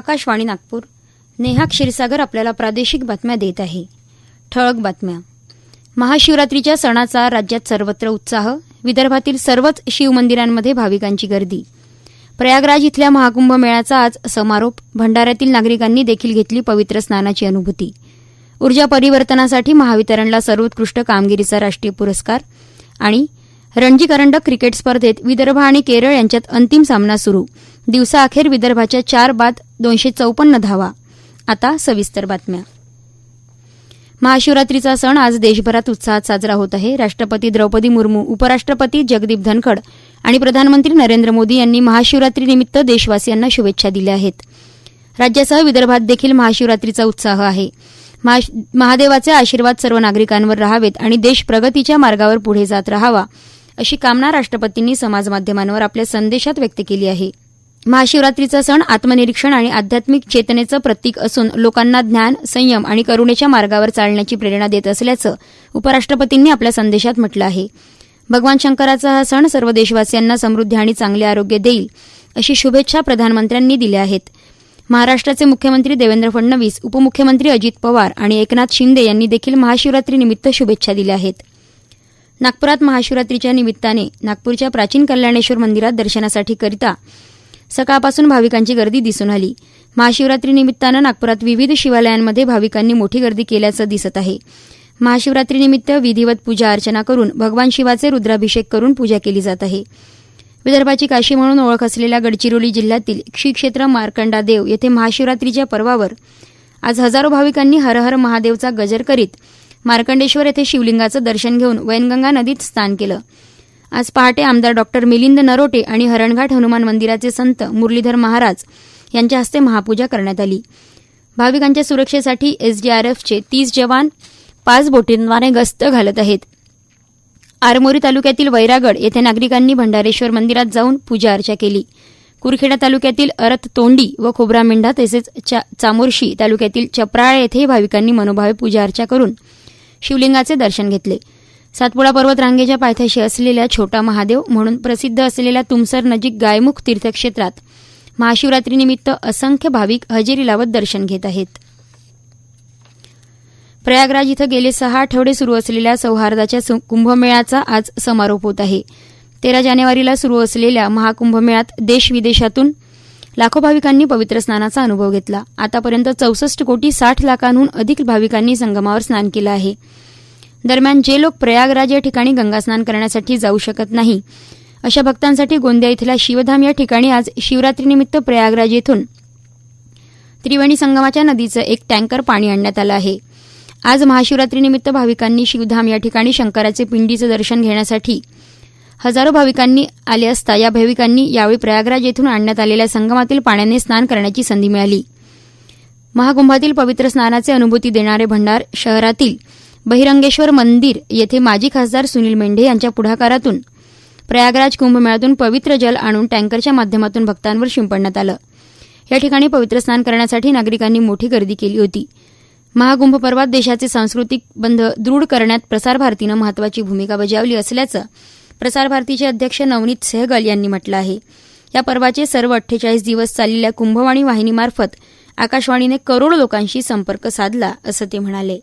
आकाशवाणी नागपूर. नेहा क्षीरसागर आपल्याला प्रादेशिक बातम्या देत आहे. ठळक बातम्या. महाशिवरात्रीच्या सणाचा राज्यात सर्वत्र उत्साह विदर्भातील सर्वच शिवमंदिरांमध्ये भाविकांची गर्दी. प्रयागराज इथल्या महाकुंभ मेळ्याचा आज समारोप भंडाऱ्यातील नागरिकांनी देखील घेतली पवित्र स्नानाची अनुभूती. ऊर्जा परिवर्तनासाठी महावितरणला सर्वोत्कृष्ट कामगिरीचा राष्ट्रीय पुरस्कार आणि रणजी करंडक क्रिकेट स्पर्धेत विदर्भ आणि केरळ यांच्यात अंतिम सामना सुरू. दिवसाअखेर विदर्भाच्या चार बाद दोनशे चौपन्न धावा. आता सविस्तर बातम्या. महाशिवरात्रीचा सण आज देशभरात उत्साहात साजरा होत आहे. राष्ट्रपती द्रौपदी मुर्मू उपराष्ट्रपती जगदीप धनखड आणि प्रधानमंत्री नरेंद्र मोदी यांनी महाशिवरात्रीनिमित्त देशवासियांना शुभेच्छा दिल्या आहेत. राज्यासह विदर्भात देखील महाशिवरात्रीचा उत्साह आहे. महादेवाचे आशीर्वाद सर्व नागरिकांवर राहावेत आणि देश प्रगतीच्या मार्गावर पुढे जात राहावा अशी कामना राष्ट्रपतींनी समाजमाध्यमांवर आपल्या संदेशात व्यक्त केली आहे. महाशिवरात्रीचा सण आत्मनिरीक्षण आणि आध्यात्मिक चेतनेचं प्रतीक असून लोकांना ज्ञान संयम आणि करुणेच्या मार्गावर चालण्याची प्रेरणा देत असल्याचं उपराष्ट्रपतींनी आपल्या संदेशात म्हटलं आहे. भगवान शंकराचा हा सण सर्व देशवासियांना समृद्धी आणि चांगले आरोग्य देईल अशी शुभेच्छा प्रधानमंत्र्यांनी दिल्या आहेत. महाराष्ट्राचे मुख्यमंत्री देवेंद्र फडणवीस उपमुख्यमंत्री अजित पवार आणि एकनाथ शिंदे यांनी देखील महाशिवरात्रीनिमित्त शुभेच्छा दिल्या आहेत. नागपुरात महाशिवरात्रीच्या निमित्ताने नागपूरच्या प्राचीन कल्याणेश्वर मंदिरात दर्शनासाठी करिता सकाळपासून भाविकांची गर्दी दिसून आली. महाशिवरात्रीनिमित्तानं नागपुरात विविध शिवालयांमध्ये भाविकांनी मोठी गर्दी केल्याचं दिसत आहे. महाशिवरात्रीनिमित्त विधिवत पूजा अर्चना करून भगवान शिवाचे रुद्राभिषेक करून पूजा केली जात आहे. विदर्भाची काशी म्हणून ओळख असलेल्या गडचिरोली जिल्ह्यातील क्षीक्षेत्र मार्कंडा देव येथे महाशिवरात्रीच्या पर्वावर आज हजारो भाविकांनी हर हर महादेवचा गजर करीत मार्कंडेश्वर येथे शिवलिंगाचं दर्शन घेऊन वैनगंगा नदीत स्नान केलं. आज पहाटे आमदार डॉक्टर मिलिंद नरोटे आणि हरणघाट हनुमान मंदिराचे संत मुरलीधर महाराज यांच्या हस्ते महापूजा करण्यात आली. भाविकांच्या सुरक्षेसाठी एसडीआरएफचे तीस जवान पाच बोटींद्वारे गस्त घालत आहेत. आरमोरी तालुक्यातील वैरागड येथे नागरिकांनी भंडारेश्वर मंदिरात जाऊन पूजा अर्चा केली. कुरखेडा तालुक्यातील अरत तोंडी व खोब्रामेंढा तसेच चामोर्शी तालुक्यातील चप्राळ येथे भाविकांनी मनोभावे पूजा अर्चा करून शिवलिंगाचे दर्शन घेतले. सातपुडा पर्वत रांगेच्या पायथ्याशी असलेल्या छोटा महादेव म्हणून प्रसिद्ध असलेल्या तुमसर नजीक गायमुख तीर्थक्षेत्रात महाशिवरात्रीनिमित्त असंख्य भाविक हजेरी लावत दर्शन घेत आहेत. प्रयागराज इथं गेले सहा आठवडे सुरू असलेल्या सौहार्दाच्या कुंभमेळ्याचा आज समारोप होत आहे. तेरा जानेवारीला सुरू असलेल्या महाकुंभमेळ्यात देश विदेशातून लाखो भाविकांनी पवित्र स्नानाचा अनुभव घेतला. आतापर्यंत चौसष्ट कोटी साठ लाखांहून अधिक भाविकांनी संगमावर स्नान केलं आहे. दरम्यान जे लोक प्रयागराज या ठिकाणी गंगास्नान करण्यासाठी जाऊ शकत नाही. अशा भक्तांसाठी गोंदिया इथल्या शिवधाम या ठिकाणी आज शिवरात्रीनिमित्त प्रयागराज येथून त्रिवेणी संगमाच्या नदीचं एक टँकर पाणी आणण्यात आलं आहे. आज महाशिवरात्रीनिमित्त भाविकांनी शिवधाम या ठिकाणी शंकराचे पिंडीचं दर्शन घेण्यासाठी हजारो भाविकांनी आले असता या भाविकांनी यावेळी प्रयागराज येथून आणण्यात आलेल्या संगमातील पाण्याने स्नान करण्याची संधी मिळाली. महाकुंभातील पवित्र स्नानाचे अनुभूती देणारे भंडार शहरातील बहिरंगेश्वर मंदिर येथे माजी खासदार सुनील मेंढे यांच्या पुढाकारातून प्रयागराज कुंभमेळ्यातून पवित्र जल आणून टँकरच्या माध्यमातून भक्तांवर शिंपडण्यात आलं. या ठिकाणी पवित्र स्नान करण्यासाठी नागरिकांनी मोठी गर्दी केली होती. महाकुंभ पर्वात देशाचे सांस्कृतिक बंध दृढ करण्यात प्रसारभारतीनं महत्वाची भूमिका बजावली असल्याचं प्रसारभारतीचे अध्यक्ष नवनीत सहगल यांनी म्हटलं आहे. या पर्वाचे सर्व अठ्ठेचाळीस दिवस चाललेल्या कुंभवाणी वाहिनीमार्फत आकाशवाणीने करोडो लोकांशी संपर्क साधला असं ते म्हणाले.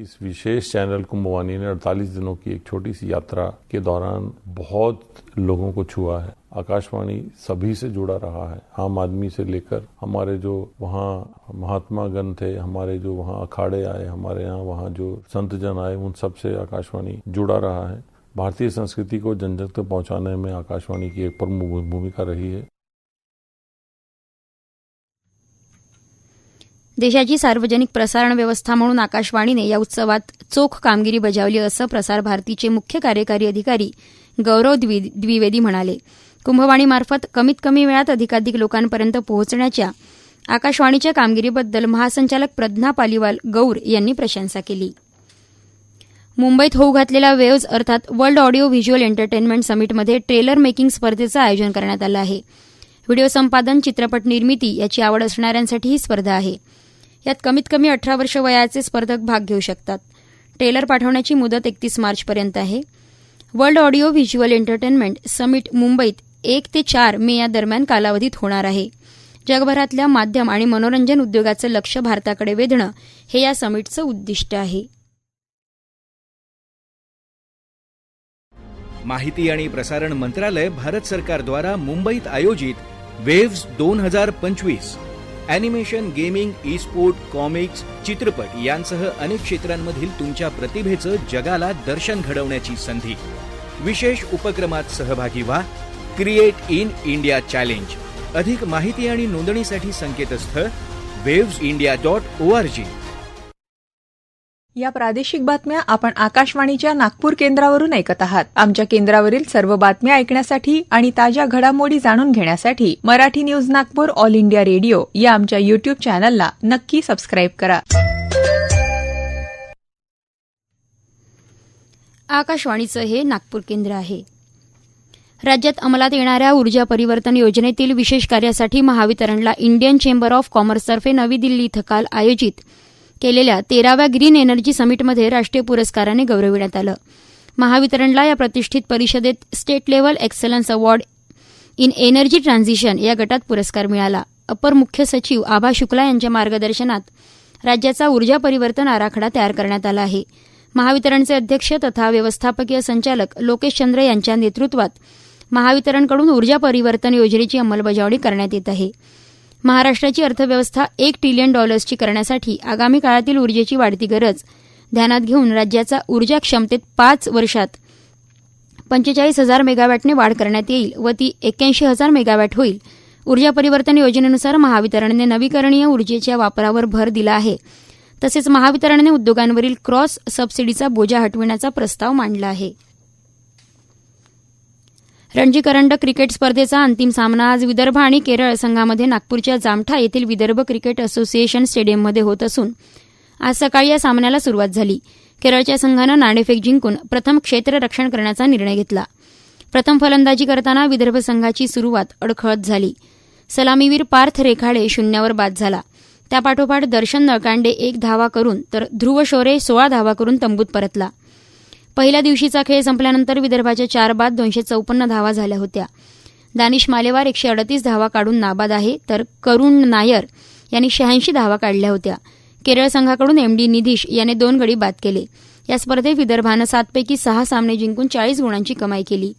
इस विशेष चैनल कुंभवानी ने 48 दिनों की एक छोटी सी यात्रा के दौरान बहुत लोगों को छुआ है। आकाशवाणी सभी से जुड़ा रहा है। आम आदमी से लेकर हमारे जो वहाँ महात्मा गण थे, हमारे जो वहाँ अखाड़े आए, हमारे यहाँ वहाँ जो संत जन आए, उन सबसे आकाशवाणी जुड़ा रहा है। भारतीय संस्कृति को जन जन तक पहुँचाने में आकाशवाणी की एक प्रमुख भूमिका रही है। देशाची सार्वजनिक प्रसारण व्यवस्था म्हणून आकाशवाणीने या उत्सवात चोख कामगिरी बजावली असं प्रसार भारतीचे मुख्य कार्यकारी अधिकारी गौरव द्विवेदी म्हणाले. कुंभवाणीमार्फत कमीत कमी वेळात अधिकाधिक लोकांपर्यंत पोहोचण्याच्या आकाशवाणीच्या कामगिरीबद्दल महासंचालक प्रज्ञा पालिवाल गौर यांनी प्रशंसा केली. मुंबईत होऊ घातलेल्या वेव्ज अर्थात वर्ल्ड ऑडिओ व्हिज्युअल एंटरटेनमेंट समिटमध्ये ट्रेलर मेकिंग स्पर्धेचं आयोजन करण्यात आलं आहे. व्हिडिओ संपादन चित्रपट निर्मिती याची आवड असणाऱ्यांसाठी ही स्पर्धा आहे. यात कमीत कमी अठरा वर्ष वयाचे स्पर्धक भाग घेऊ शकतात. ट्रेलर पाठवण्याची मुदत एकतीस मार्चपर्यंत आहे. World audio visual entertainment summit मुंबईत एक ते चार मे या दरम्यान कालावधीत होणार आहे. जगभरातल्या माध्यम आणि मनोरंजन उद्योगाचं लक्ष भारताकडे वेधणं हे या समिटचं उद्दिष्ट आहे. माहिती आणि प्रसारण मंत्रालय भारत सरकारद्वारा मुंबईत आयोजित वेव्स दोन हजार पंचवीस. Animation gaming e sport comics चित्रपट यांसह अनेक क्षेत्रांमधील तुमच्या प्रतिभेचं जगाला दर्शन घडवण्याची संधी. विशेष उपक्रमात सहभागी व्हा. क्रिएट इन इंडिया चॅलेंज अधिक माहिती आणि नोंदणीसाठी संकेतस्थळ waves India dot O R G या प्रादेशिक बातम्या आपण आकाशवाणीच्या नागपूर केंद्रावरून ऐकत आहात. आमच्या केंद्रावरील सर्व बातम्या ऐकण्यासाठी आणि ताज्या घडामोडी जाणून घेण्यासाठी Marathi news Nagpur all India radio या आमच्या युट्यूब चॅनलला नक्की सबस्क्राईब करा. आकाशवाणीचं हे नागपूर केंद्र आहे. राज्यात अंमलात येणाऱ्या ऊर्जा परिवर्तन योजनेतील विशेष कार्यासाठी महावितरणला इंडियन चेंबर ऑफ कॉमर्सतर्फे नवी दिल्ली इथं काल आयोजित केलेल्या तेराव्या ग्रीन एनर्जी समिटमध्ये राष्ट्रीय पुरस्काराने गौरविण्यात आलं. महावितरणला या प्रतिष्ठित परिषदेत state level excellence award in energy transition या गटात पुरस्कार मिळाला. अपर मुख्य सचिव आभा शुक्ला यांच्या मार्गदर्शनात राज्याचा ऊर्जा परिवर्तन आराखडा तयार करण्यात आला आहे. महावितरणचे अध्यक्ष तथा व्यवस्थापकीय संचालक लोकेश चंद्र यांच्या नेतृत्वात महावितरणकडून ऊर्जा परिवर्तन योजनेची अंमलबजावणी करण्यात येत आहे. महाराष्ट्राची अर्थव्यवस्था एक ट्रिलियन डॉलर्सची करण्यासाठी आगामी काळातील ऊर्जेची वाढती गरज ध्यानात घेऊन राज्याचा ऊर्जा क्षमतेत पाच वर्षात पंचेचाळीस हजार मेगावॅटने वाढ करण्यात येईल व ती एक्क्याऐंशी हजार मेगावॅट होईल. ऊर्जा परिवर्तन योजनेनुसार महावितरणने नवीकरणीय ऊर्जेच्या वापरावर भर दिला आहे. तसेच महावितरणने उद्योगांवरील क्रॉस सबसिडीचा बोजा हटविण्याचा प्रस्ताव मांडला आहे. रणजी करंडक क्रिकेट स्पर्धेचा अंतिम सामना आज विदर्भ आणि केरळ संघामध्ये नागपूरच्या जामठा येथील विदर्भ क्रिकेट असोसिएशन स्टेडियममध्ये होत असून आज सकाळी या सामन्याला सुरुवात झाली. केरळच्या संघानं नाणेफेक जिंकून प्रथम क्षेत्ररक्षण करण्याचा निर्णय घेतला. प्रथम फलंदाजी करताना विदर्भ संघाची सुरुवात अडखळत झाली. सलामीवीर पार्थ रेखाडे शून्यावर बाद झाला. त्यापाठोपाठ दर्शन नळकांडे एक धावा करून तर ध्रुव शोरे सोळा धावा करून तंबूत परतला. पहिल्या दिवशीचा खेळ संपल्यानंतर विदर्भाच्या चार बाद दोनशे चौपन्न धावा झाल्या होत्या. दानिश मालेवार एकशे अडतीस धावा काढून नाबाद आहे तर करुण नायर यांनी शहाऐंशी धावा काढल्या होत्या. केरळ संघाकडून एम डी निधीश याने दोन गडी बाद केले. या स्पर्धेत विदर्भानं सातपैकी सहा सामने जिंकून चाळीस गुणांची कमाई केली.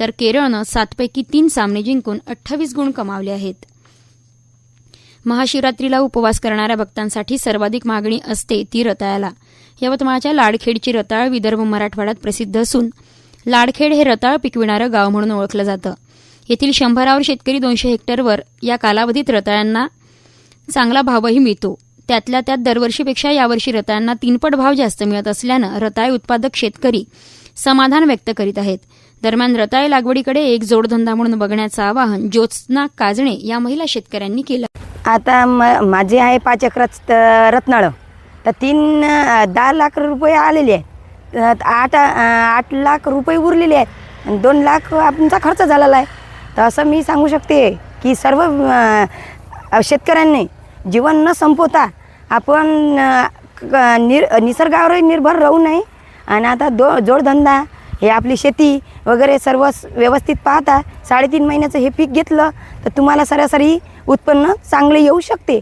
तर केरळनं सातपैकी तीन सामने जिंकून अठ्ठावीस गुण कमावले आहेत. महाशिवरात्रीला उपवास करणाऱ्या भक्तांसाठी सर्वाधिक मागणी असते ती रताळ्याला. यवतमाळच्या लाडखेडची रताळ विदर्भ मराठवाड्यात प्रसिद्ध असून लाडखेड हे रताळ पिकविणारं गाव म्हणून ओळखलं जातं. येथील शंभरावर शेतकरी दोनशे हेक्टरवर या कालावधीत रताळ्यांना चांगला भावही मिळतो. त्यातल्या त्यात दरवर्षीपेक्षा यावर्षी रताळ्यांना तीनपट भाव जास्त मिळत असल्यानं रताळे उत्पादक शेतकरी समाधान व्यक्त करीत आहेत. दरम्यान रताळे लागवडीकडे एक जोडधंदा म्हणून बघण्याचं आवाहन ज्योत्स्ना काजणे या महिला शेतकऱ्यांनी केलं. आता म माझे आहे पाच एकरात रत्नाळं. तीन दहा लाख रुपये आलेले आहे आठ आठ लाख रुपये उरलेले आहेत. आणि दोन लाख आमचा खर्च झालेला आहे. तर असं मी सांगू शकते की सर्व शेतकऱ्यांनी जीवन न संपवता आपण निर निसर्गावरही निर्भर राहू नये. आणि आता दो जोडधंदा हे आपली शेती वगैरे सर्व व्यवस्थित पाहता साडेतीन महिन्याचं हे पीक घेतलं तर तुम्हाला सरासरी उत्पन्न चांगले येऊ शकते.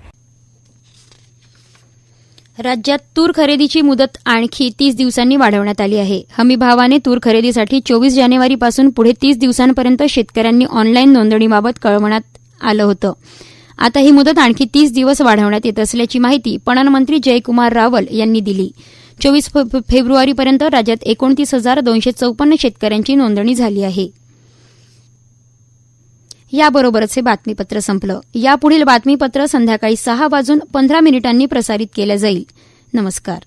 राज्यात तूर खरेदीची मुदत आणखी तीस दिवसांनी वाढवण्यात आली आहे. हमी भावाने तूर खरेदीसाठी चोवीस जानेवारीपासून पुढे तीस दिवसांपर्यंत शेतकऱ्यांनी ऑनलाईन नोंदणीबाबत कळवण्यात आलं होतं. आता ही मुदत आणखी तीस दिवस वाढवण्यात येत असल्याची माहिती पणन मंत्री जयकुमार रावल यांनी दिली. चोवीस फेब्रुवारीपर्यंत राज्यात एकोणतीस हजार दोनशे चौपन्न शेतकऱ्यांची नोंदणी झाली आहे. याबरोबरच हे बातमीपत्र संपलं. यापुढील बातमीपत्र संध्याकाळी सहा वाजून पंधरा मिनिटांनी प्रसारित केलं जाईल. नमस्कार.